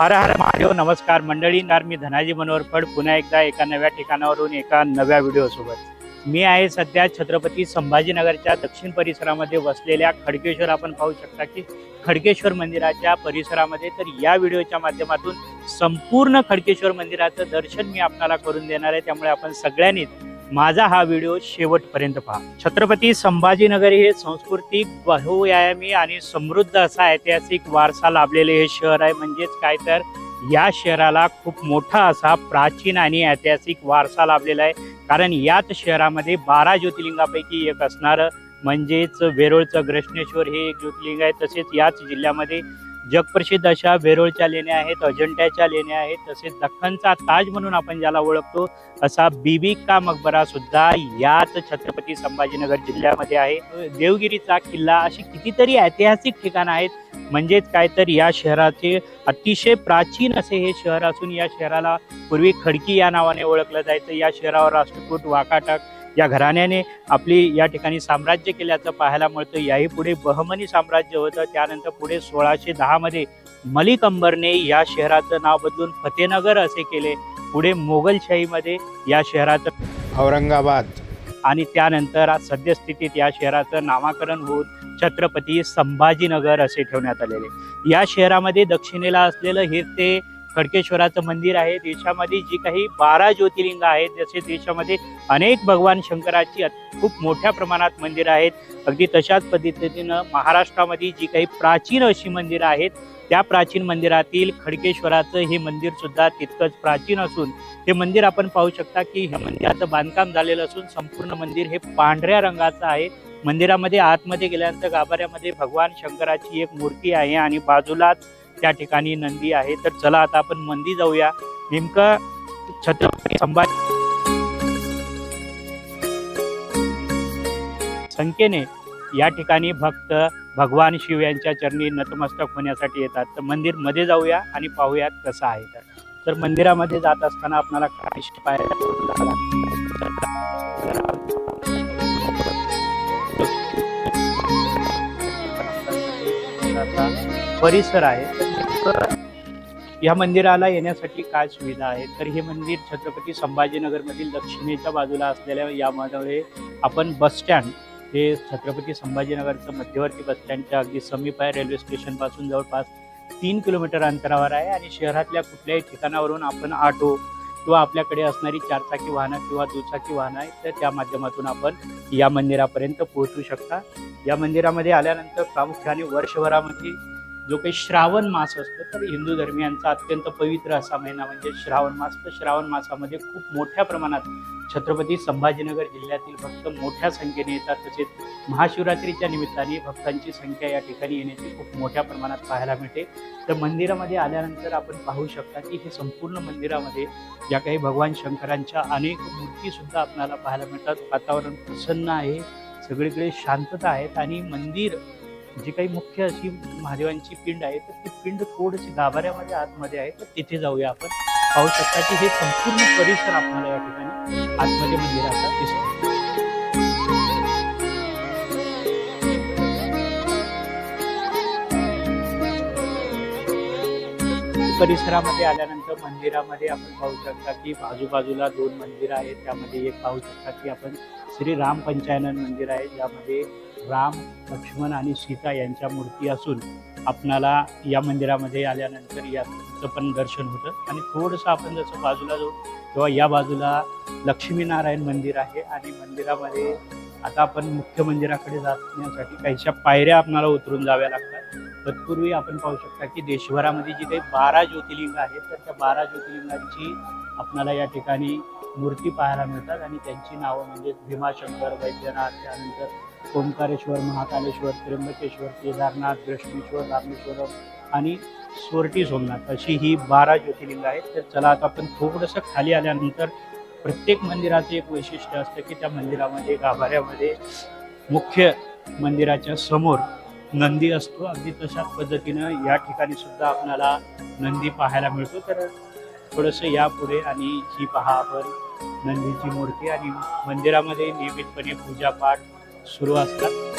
हर हर महादेव नमस्कार. मंडळी नार मी धनाजी मनोहर फड. पुन्हा एकदा एका नव्या ठिकाणावरून एका नव्या व्हिडिओसोबत. मी आहे सध्या छत्रपती संभाजीनगरच्या दक्षिण परिसरामध्ये वसलेल्या खडकेश्वर. आपण पाहू शकता की खडकेश्वर मंदिराच्या परिसरामध्ये तर या व्हिडिओच्या माध्यमातून संपूर्ण खडकेश्वर मंदिराचं दर्शन मी आपल्याला करून देणार आहे. त्यामुळे आपण सगळ्यांनीच माझा हा व्हिडिओ शेवटपर्यंत पहा. छत्रपती संभाजीनगर हे सांस्कृतिक बहुआयामी आणि समृद्ध असा ऐतिहासिक वारसा लाभलेले हे शहर आहे. म्हणजेच काय तर या शहराला खूप मोठा असा प्राचीन आणि ऐतिहासिक वारसा लाभलेला आहे. कारण याच शहरामध्ये बारा ज्योतिर्लिंगापैकी एक असणारं म्हणजेच वेरूळचं ग्रष्णेश्वर हे एक ज्योतिर्लिंग आहे. तसेच याच जिल्ह्यामध्ये जगप्रसिद्ध अशा वेरूळच्या लेण्या आहेत अजिंठ्याच्या लेण्या आहेत तसेच दख्खनचा ताज म्हणून आपण ज्याला ओळखतो असा बीबी का मकबरा सुद्धा याच छत्रपती संभाजीनगर जिल्ह्यामध्ये आहे. देवगिरीचा किल्ला अशी कितीतरी ऐतिहासिक ठिकाणं आहेत. म्हणजेच काय तर या शहराचे अतिशय प्राचीन असे हे शहर असून या शहराला पूर्वी खडकी या नावाने ओळखलं जायचं. या शहरावर राष्ट्रकूट वाकाटक या घराण्याने आपली या ठिकाणी साम्राज्य केल्याचं पाहायला मिळतं. याही पुढे बहमनी साम्राज्य होतं. त्यानंतर पुढे सोळाशे दहा मध्ये मलिक अंबरने या शहराचं नाव बदलून फतेनगर असे केले. पुढे मोगलशाहीमध्ये या शहराचं औरंगाबाद. आणि त्यानंतर आज सद्यस्थितीत या शहराचं नामाकरण होऊन छत्रपती संभाजीनगर असे ठेवण्यात आलेले. या शहरामध्ये दक्षिणेला असलेलं हे ते खडकेश्वराचं मंदिर आहे. देशामध्ये जी काही बारा ज्योतिर्लिंग आहेत जसे देशामध्ये अनेक भगवान शंकराची खूप मोठ्या प्रमाणात मंदिरं आहेत. अगदी तशाच पद्धतीनं महाराष्ट्रामध्ये जी काही प्राचीन अशी मंदिरं आहेत त्या प्राचीन मंदिरातील खडकेश्वराचं हे मंदिर सुद्धा तितकंच प्राचीन असून हे मंदिर आपण पाहू शकता की हे मंदिराचं बांधकाम झालेलं असून संपूर्ण मंदिर हे पांढऱ्या रंगाचं आहे. मंदिरामध्ये आतमध्ये गेल्यानंतर गाभाऱ्यामध्ये भगवान शंकराची एक मूर्ती आहे आणि बाजूलाच त्या ठिकाणी नंदी आहे. तर चला आता आपण मंदी जाऊया. नेमकं छत्रपती संभाजी संख्येने या ठिकाणी भक्त भगवान शिव यांच्या चरणी नतमस्तक होण्यासाठी येतात. तर मंदिरमध्ये जाऊया आणि पाहूयात कसं आहे तर. तर मंदिरामध्ये जात असताना आपल्याला परिसर आहे. तर या मंदिराला येण्यासाठी काय सुविधा आहे तर हे मंदिर छत्रपती संभाजीनगरमधील दक्षिणेच्या बाजूला असलेल्या यामध्ये आपण बस स्टँड हे छत्रपती संभाजीनगरचं मध्यवर्ती बस स्टँडच्या अगदी समीप आहे रेल्वे स्टेशनपासून जवळपास तीन किलोमीटर अंतरावर आहे आणि शहरातल्या कुठल्याही ठिकाणावरून आपण ऑटो किंवा आपल्याकडे असणारी चारचाकी वाहनं किंवा दुचाकी वाहनं आहेत तर त्या माध्यमातून आपण या मंदिरापर्यंत पोहोचू शकता. या मंदिरामध्ये आल्यानंतर प्रामुख्याने वर्षभरामध्ये जो काही श्रावण मास असतो तर हिंदू धर्मियांचा अत्यंत पवित्र असा महिना म्हणजे श्रावण मास. तर श्रावण मासामध्ये खूप मोठ्या प्रमाणात छत्रपती संभाजीनगर जिल्ह्यातील भक्त मोठ्या संख्येने येतात. तसेच महाशिवरात्रीच्या निमित्ताने भक्तांची संख्या या ठिकाणी येण्याची खूप मोठ्या प्रमाणात पाहायला मिळते. तर मंदिरामध्ये आल्यानंतर आपण पाहू शकता की हे संपूर्ण मंदिरामध्ये ज्या काही भगवान शंकरांच्या अनेक मूर्तीसुद्धा आपल्याला पाहायला मिळतात. वातावरण प्रसन्न आहे सगळीकडे शांतता आहेत आणि मंदिर जी काही मुख्य अशी महादेवांची पिंड आहे तर ती पिंड थोडीशी गाभाऱ्यामध्ये आतमध्ये आहे. तर तिथे जाऊया आपण. पाहू शकता की हे संपूर्ण परिसर आपल्याला या ठिकाणी आतमध्ये मंदिराचा दिसतो परिसरामध्ये आल्यानंतर मंदिरामध्ये आपण पाहू शकता की आजूबाजूला दोन मंदिरं आहेत. त्यामध्ये एक पाहू शकता की आपण श्री राम पंचायनन मंदिर आहे. ज्यामध्ये राम लक्ष्मण आणि सीता यांच्या मूर्ती असून आपणाला या मंदिरामध्ये आल्यानंतर याचं पण दर्शन होतं. आणि थोडंसं आपण जसं बाजूला जाऊ तेव्हा या बाजूला लक्ष्मीनारायण मंदिर आहे आणि मंदिरामध्ये आता आपण मुख्य मंदिराकडे जाण्यासाठी काहीशा पायऱ्या आपल्याला उतरून जाव्या लागतात. तत्पूर्वी आपण पाहू शकता की देशभरामध्ये जी काही बारा ज्योतिर्लिंग आहेत तर त्या बारा ज्योतिर्लिंगांची आपणाला या ठिकाणी मूर्ती पाहायला मिळतात. आणि त्यांची नावं म्हणजे भीमाशंकर वैद्यनाथ त्यानंतर ओंकारेश्वर महाकालेश्वर त्र्यंबकेश्वर केदारनाथ ग्रष्णेश्वर रामेश्वरम आणि स्वर्टी सोमनाथ अशी ही बारा ज्योतिर्लिंग आहेत. तर चला आता आपण थोडंसं खाली आल्यानंतर प्रत्येक मंदिराचं एक वैशिष्ट्य असतं की त्या मंदिरामध्ये गाभाऱ्यामध्ये मुख्य मंदिराच्या समोर नंदी असतो. अगदी तशाच पद्धतीनं या ठिकाणी सुद्धा आपल्याला नंदी पाहायला मिळतो. तर थोडंसं यापुढे आणि ही पहा आपण नंदीची मूर्ती आणि मंदिरामध्ये नियमितपणे पूजापाठ सुरू असतात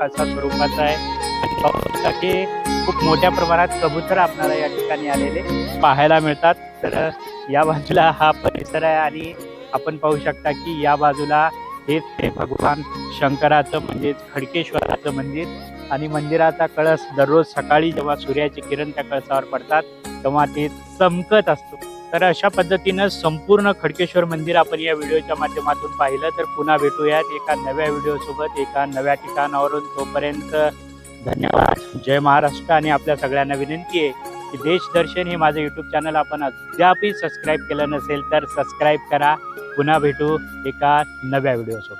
कसा स्वरूपाचा आहे. पाहू शकता की खूप मोठ्या प्रमाणात कबूतर आपल्याला या ठिकाणी आलेले पाहायला मिळतात. तर या बाजूला हा परिसर आहे आणि आपण पाहू शकता की या बाजूला हेच ते भगवान शंकराचं म्हणजेच खडकेश्वराचं मंदिर आणि मंदिराचा कळस दररोज सकाळी जेव्हा सूर्याचे किरण त्या कळसावर पडतात तेव्हा ते चमकत असतो. तर अशा पद्धतीनं संपूर्ण खडकेश्वर मंदिर आपण या व्हिडिओच्या माध्यमातून पाहिलं. तर पुन्हा भेटूयात एका नव्या व्हिडिओसोबत एका नव्या ठिकाणावरून. तोपर्यंत धन्यवाद. जय महाराष्ट्र आणि आपल्या सगळ्यांना विनंती आहे की देशदर्शन हे माझं यूट्यूब चॅनल आपण अद्यापही सबस्क्राईब केलं नसेल तर सबस्क्राईब करा. पुन्हा भेटू एका नव्या व्हिडिओसोबत.